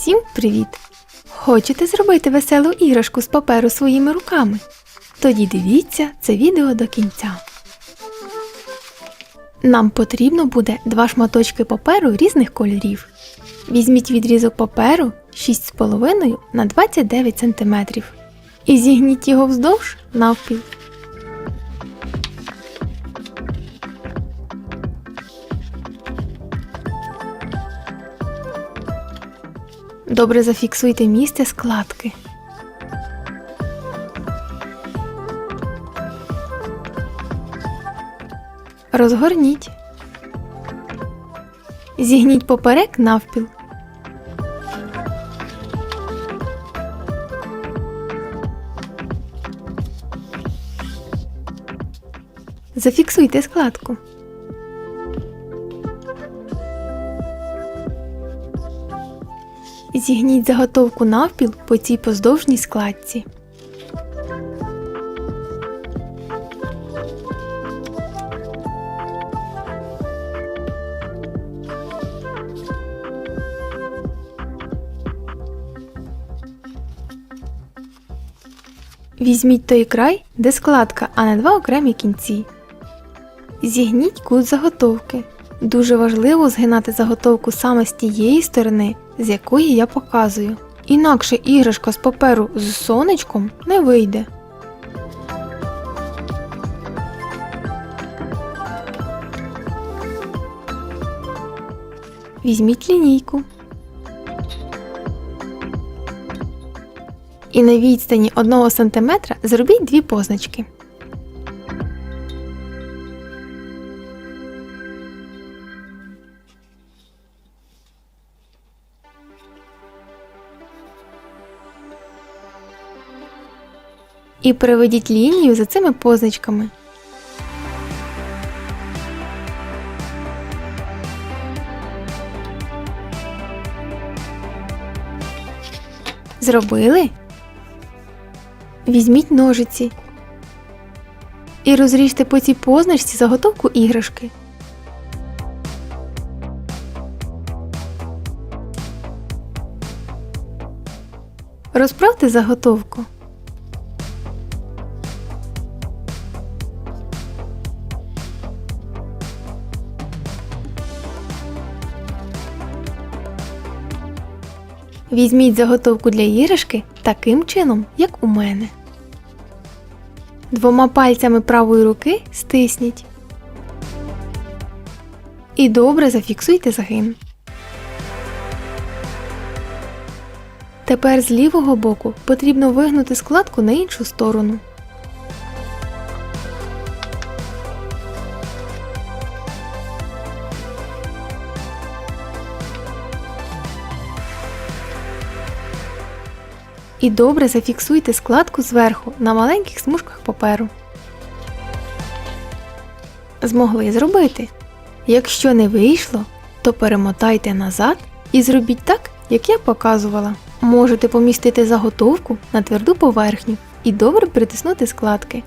Всім привіт! Хочете зробити веселу іграшку з паперу своїми руками? Тоді дивіться це відео до кінця. Нам потрібно буде два шматочки паперу різних кольорів. Візьміть відрізок паперу 6,5 на 29 см і зігніть його вздовж навпіл. Добре зафіксуйте місце складки. Розгорніть. Зігніть поперек навпіл. Зафіксуйте складку. Зігніть заготовку навпіл по цій поздовжній складці. Візьміть той край, де складка, а не два окремі кінці. Зігніть кут заготовки. Дуже важливо згинати заготовку саме з тієї сторони, з якої я показую. Інакше іграшка з паперу з сонечком не вийде. Візьміть лінійку. І на відстані 1 см зробіть дві позначки. І проведіть лінію за цими позначками. Зробили? Візьміть ножиці і розріжте по цій позначці заготовку іграшки. Розправте заготовку. Візьміть заготовку для іграшки таким чином, як у мене. Двома пальцями правої руки стисніть. І добре зафіксуйте загин. Тепер з лівого боку потрібно вигнути складку на іншу сторону. І добре зафіксуйте складку зверху на маленьких смужках паперу. Змогли зробити. Якщо не вийшло, то перемотайте назад і зробіть так, як я показувала. Можете помістити заготовку на тверду поверхню і добре притиснути складки.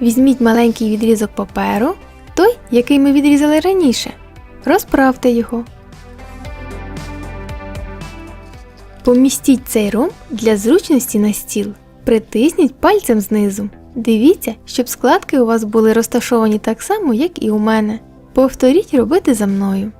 Візьміть маленький відрізок паперу, той, який ми відрізали раніше. Розправте його. Помістіть цей ромб для зручності на стіл. Притисніть пальцем знизу. Дивіться, щоб складки у вас були розташовані так само, як і у мене. Повторіть робити за мною.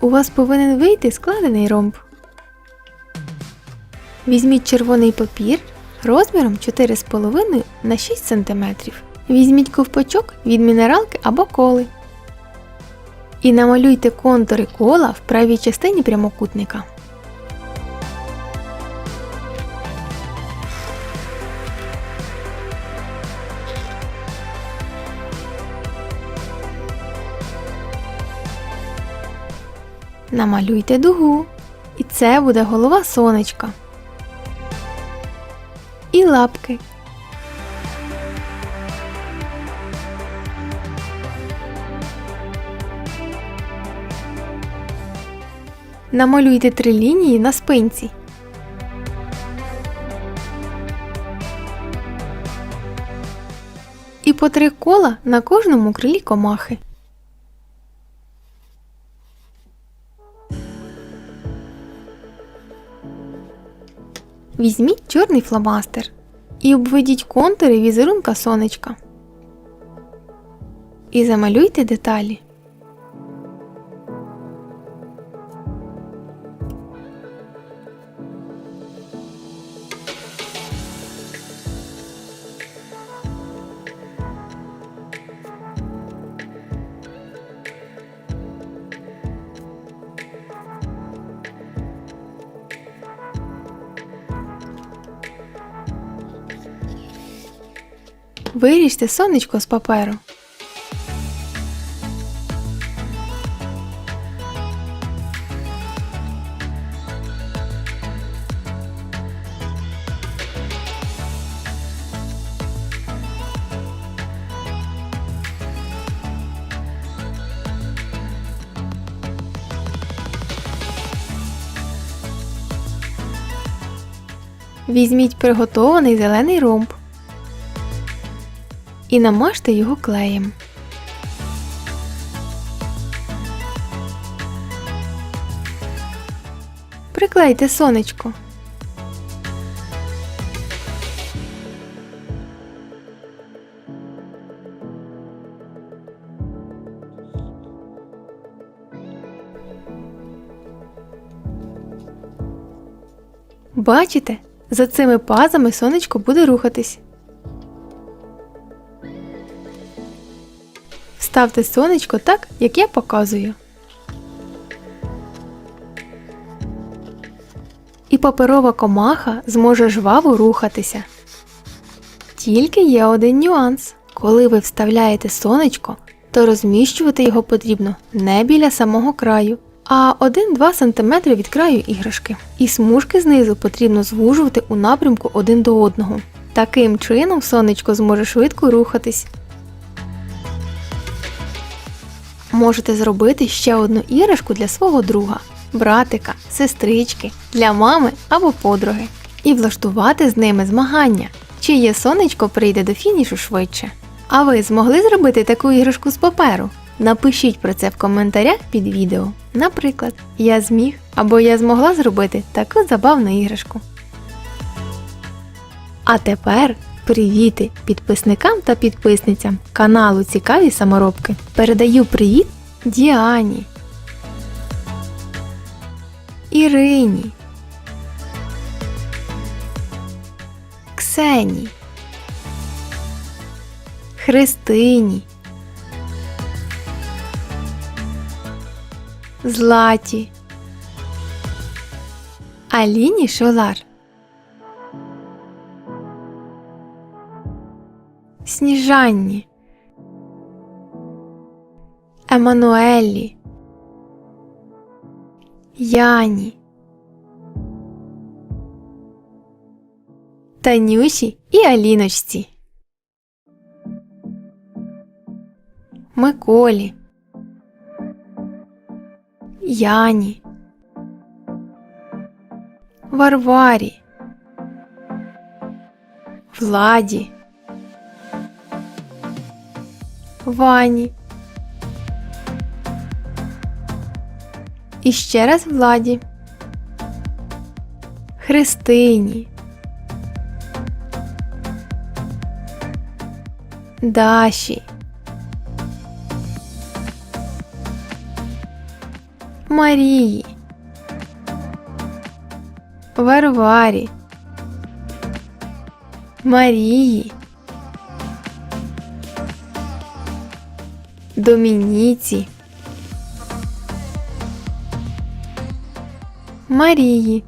У вас повинен вийти складений ромб. Візьміть червоний папір розміром 4,5 на 6 см. Візьміть ковпачок від мінералки або коли. І намалюйте контури кола в правій частині прямокутника. намалюйте дугу. І це буде голова сонечка. І лапки. Намалюйте три лінії на спинці. І по три кола на кожному крилі комахи. Візьміть чорний фломастер і обведіть контури візерунка сонечка. І замалюйте деталі. Виріжте сонечко з паперу. Візьміть приготований зелений ромб і намажте його клеєм. Приклейте сонечко. Бачите, за цими пазами сонечко буде рухатись. Ставте сонечко так, як я показую. І паперова комаха зможе жваво рухатися. Тільки є один нюанс. Коли ви вставляєте сонечко, то розміщувати його потрібно не біля самого краю, а 1-2 см від краю іграшки. І смужки знизу потрібно звужувати у напрямку один до одного. Таким чином сонечко зможе швидко рухатись. Можете зробити ще одну іграшку для свого друга, братика, сестрички, для мами або подруги і влаштувати з ними змагання, чиє сонечко прийде до фінішу швидше. А ви змогли зробити таку іграшку з паперу? Напишіть про це в коментарях під відео. Наприклад, я зміг або я змогла зробити таку забавну іграшку. А тепер привіти підписникам та підписницям каналу Цікаві саморобки. Передаю привіт Діані, Ірині, Ксені, Христині, Златі, Аліні Шолар. Сніжанні, Еммануелі, Яні, Танюші і Аліночці, Миколі, Яні, Варварі, Владі. Вані. І ще раз Владі. Христині. Даші. Марії. Варварі. Марії. Домініці, Марії,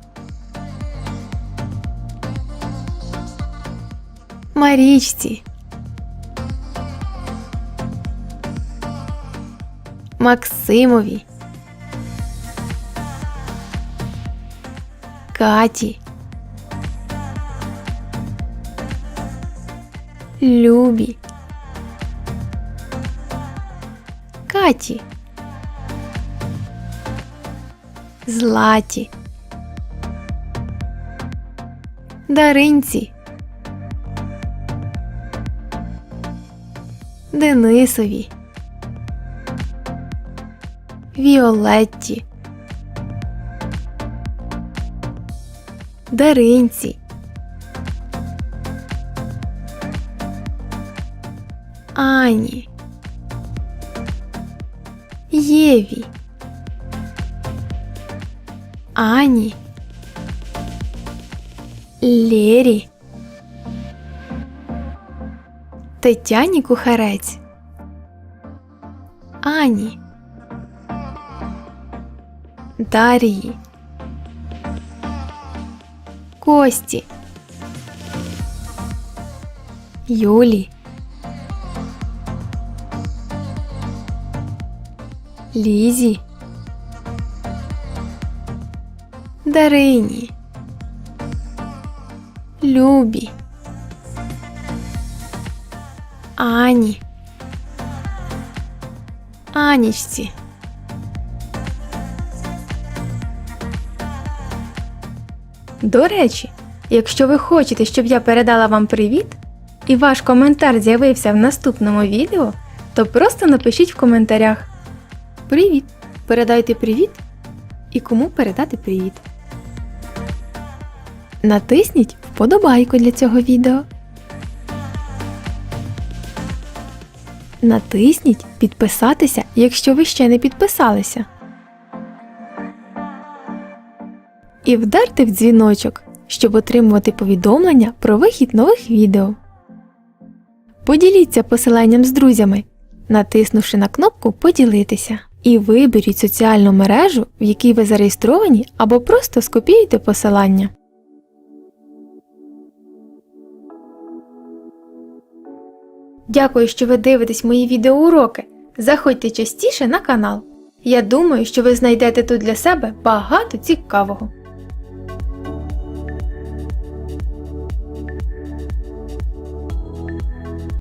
Марічці, Максимові, Каті, Любі. Каті, Златі. Даринці. Денисові. Віолетті. Даринці. Ані. Єві. Ані. Лєрі. Тетяні Кухарець. Ані. Дарії. Кості. Юлі. Лізі. Дарині. Любі. Ані. Анічці. До речі, якщо ви хочете, щоб я передала вам привіт, і ваш коментар з'явився в наступному відео, то просто напишіть в коментарях. Привіт! Передайте привіт і кому передати привіт. Натисніть вподобайку для цього відео. Натисніть підписатися, якщо ви ще не підписалися. І вдарте в дзвіночок, щоб отримувати повідомлення про вихід нових відео. Поділіться посиланням з друзями, натиснувши на кнопку Поділитися. І виберіть соціальну мережу, в якій ви зареєстровані, або просто скопіюйте посилання. Дякую, що ви дивитесь мої відеоуроки. Заходьте частіше на канал. Я думаю, що ви знайдете тут для себе багато цікавого.